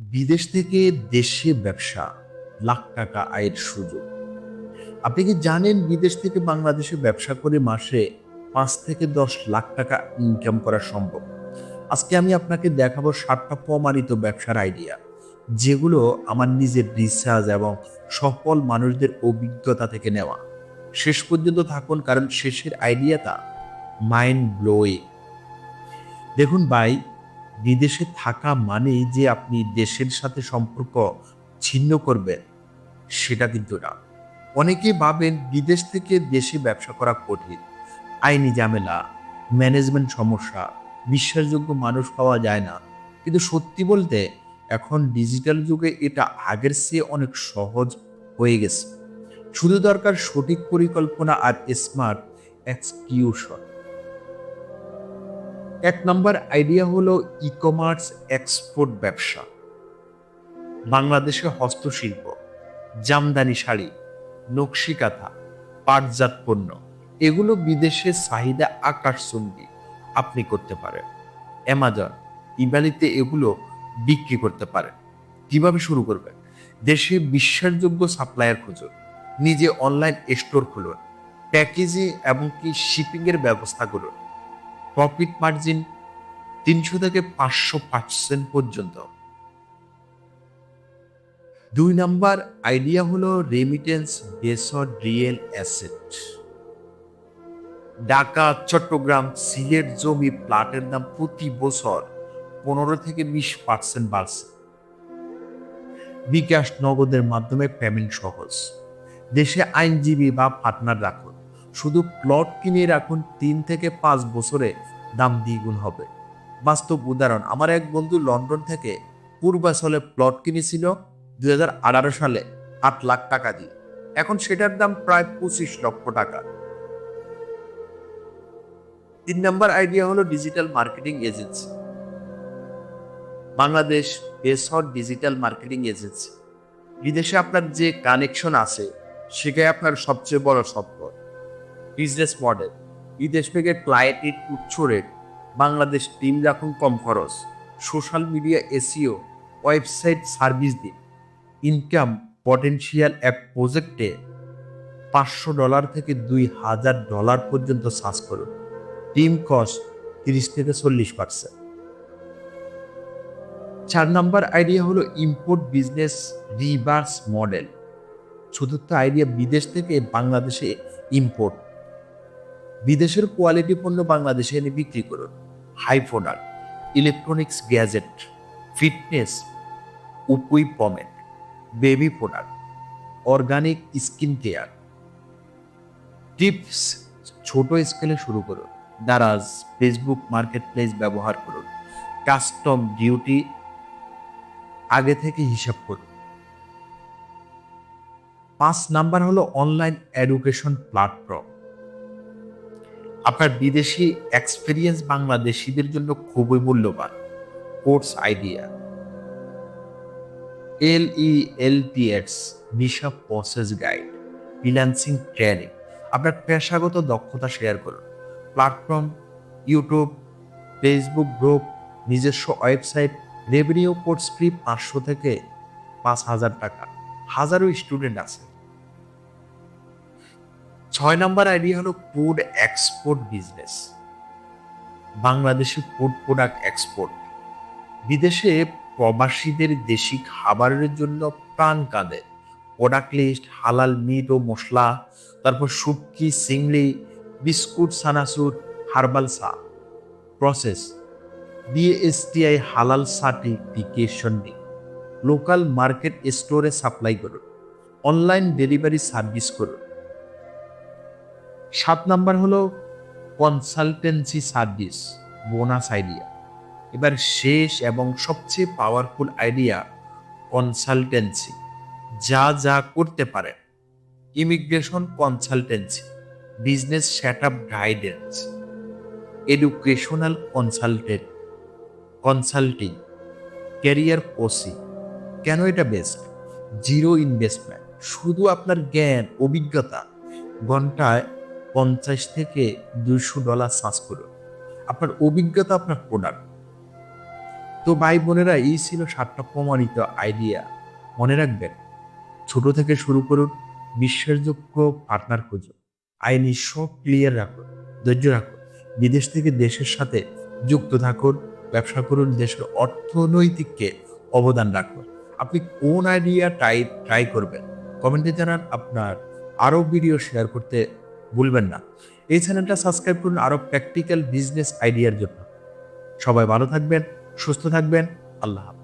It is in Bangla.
বিদেশ থেকে দেশে ব্যবসা, লাখ টাকা আয়ের সুযোগ। আপনি কি জানেন বিদেশ থেকে বাংলাদেশে ব্যবসা করে মাসে পাঁচ থেকে দশ লাখ টাকা ইনকাম করা সম্ভব? আজকে আমি আপনাকে দেখাবো সাতটা প্রমাণিত ব্যবসার আইডিয়া যেগুলো আমার নিজের রিসার্চ এবং সফল মানুষদের অভিজ্ঞতা থেকে নেওয়া। শেষ পর্যন্ত থাকুন, কারণ শেষের আইডিয়াটা মাইন্ড ব্লোয়িং দেখুন ভাই বিদেশে থাকা মানেই যে আপনি দেশের সাথে সম্পর্ক ছিন্ন করবেন, সেটা কিন্তু না। অনেকেই ভাবেন বিদেশ থেকে দেশে ব্যবসা করা কঠিন। আইনি ঝামেলা, ম্যানেজমেন্ট সমস্যা, বিশ্বাসযোগ্য মানুষ পাওয়া যায় না। কিন্তু সত্যি বলতে, এখন ডিজিটাল যুগে এটা আগের চেয়ে অনেক সহজ হয়ে গেছে। শুধু দরকার সঠিক পরিকল্পনা আর স্মার্ট এক্সকিউশন এক নম্বর আইডিয়া হলো ই কমার্স এক্সপোর্ট ব্যবসা। বাংলাদেশে হস্তশিল্প, জামদানি শাড়ি নকশি কাঁথা পাটজাত পণ্য, এগুলো বিদেশে চাহিদা আকাশচুম্বী আপনি করতে পারেন। অ্যামাজন ইবালিতে এগুলো বিক্রি করতে পারেন। কীভাবে শুরু করবেন? দেশে বিশ্বাসযোগ্য সাপ্লায়ার খুঁজুন, নিজে অনলাইন স্টোর খুলুন প্যাকেজিং এবং কি শিপিংয়ের ব্যবস্থা করুন। প্রফিট মার্জিন তিনশো থেকে পাঁচশো পার্সেন্ট পর্যন্ত। দুই নাম্বার আইডিয়া হলো remittance based real asset Dhaka, Chittagong Sylhet জমি প্লাটের দাম প্রতি বছর পনেরো থেকে বিশ পার্সেন্ট বাড়ছে। বিকাশ নগদের মাধ্যমে পেমেন্ট সহজ। দেশে আইনজীবী বা পার্টনার রাখুন। শুধু প্লট কিনে রাখুন তিন থেকে পাঁচ বছরে দাম দ্বিগুণ হবে। বাস্তব উদাহরণ, আমার এক বন্ধু লন্ডন থেকে পূর্বাচলে প্লট কিনেছিল দুই হাজার আঠারো সালে আট লাখ টাকা দিয়ে। এখন সেটার দাম প্রায় পঁচিশ লক্ষ টাকা। তিন নম্বর আইডিয়া হলো digital marketing agency Bangladesh based digital marketing agency বিদেশে আপনার যে কানেকশন আছে, সেটাই আপনার সবচেয়ে বড় সম্পদ বিজনেস মডেল। বিদেশ থেকে ক্লায়েন্টের উচ্চ রেট বাংলাদেশ টিম রাখুন কম খরচ social media SEO website service দিন। ইনকাম পটেনশিয়াল এক প্রজেক্টে পাঁচশো ডলার থেকে দুই হাজার ডলার পর্যন্ত সার্চ করুন। টিম কস্ট তিরিশ থেকে চল্লিশ পার্সেন্ট চার নম্বর আইডিয়া হলো ইম্পোর্ট বিজনেস রিভার্স মডেল চতুর্থ আইডিয়া বিদেশ থেকে বাংলাদেশে ইম্পোর্ট বিদেশের কোয়ালিটি পণ্য বাংলাদেশে এনে বিক্রি করুন। High product electronics gadget fitness equipment baby product organic skin care tips ছোট স্কেলে শুরু করুন। দারাজ ফেসবুক মার্কেট প্লেস ব্যবহার করুন। কাস্টম ডিউটি আগে থেকে হিসাব করুন। পাঁচ নাম্বার হলো অনলাইন এডুকেশন প্ল্যাটফর্ম আপনার বিদেশি এক্সপিরিয়েন্স বাংলাদেশিদের জন্য খুবই মূল্যবান। Course idea L E L T X visa process guide freelancing training আপনার পেশাগত দক্ষতা শেয়ার করুন। প্ল্যাটফর্ম ইউটিউব ফেসবুক গ্রুপ নিজস্ব ওয়েবসাইট রেভিনিউ কোর্স ফ্রি পাঁচশো থেকে পাঁচ হাজার টাকা। হাজারো স্টুডেন্ট আছে। ছয় নম্বর আইডিয়া হলো ফুড এক্সপোর্ট বিজনেস বাংলাদেশে ফুড প্রোডাক্ট এক্সপোর্ট বিদেশে প্রবাসীদের দেশি খাবারের জন্য প্রাণ কাঁদে। প্রোডাক্ট লিস্ট হালাল মিট ও মশলা, তারপর শুটকি সিংলি বিস্কুট সানাসুর হার্বাল চা। প্রসেস বিএসটিআই হালাল সার্টিফিকেশন নিন লোকাল মার্কেট স্টোরে সাপ্লাই করুন। অনলাইন ডেলিভারি সার্ভিস করুন। সাত নাম্বার হলো কনসালটেন্সি সার্ভিস বোনাস আইডিয়া এবার শেষ এবং সবচেয়ে পাওয়ারফুল আইডিয়া কনসালটেন্সি যা যা করতে পারেন। Immigration consultancy business set up guidance educational consultant consulting career coaching কেন এটা বেস্ট জিরো ইনভেস্টমেন্ট শুধু আপনার জ্ঞান, অভিজ্ঞতা। ঘন্টায় পঞ্চাশ থেকে দুশো ডলার চার্জ করুন আপনার অভিজ্ঞতা, আপনার প্রোডাক্ট তো ভাই বোনেরা, এই ছিল সাতটা প্রমাণিত আইডিয়া মনে রাখবেন, ছোট থেকে শুরু করুন, বিশ্বাসযোগ্য পার্টনার খুঁজুন। আইনি সব ক্লিয়ার রাখুন, ধৈর্য রাখুন। বিদেশ থেকে দেশের সাথে যুক্ত থাকুন, ব্যবসা করুন, দেশের অর্থনৈতিককে অবদান রাখুন। আপনি কোন আইডিয়া ট্রাই ট্রাই করবেন? কমেন্টে জানান, আপনার আরও ভিডিও শেয়ার করতে ভুলবেন না। এই চ্যানেলটা সাবস্ক্রাইব করুন আরও প্র্যাকটিক্যাল বিজনেস আইডিয়ার জন্য। সবাই ভালো থাকবেন, সুস্থ থাকবেন, আল্লাহ হাফেজ।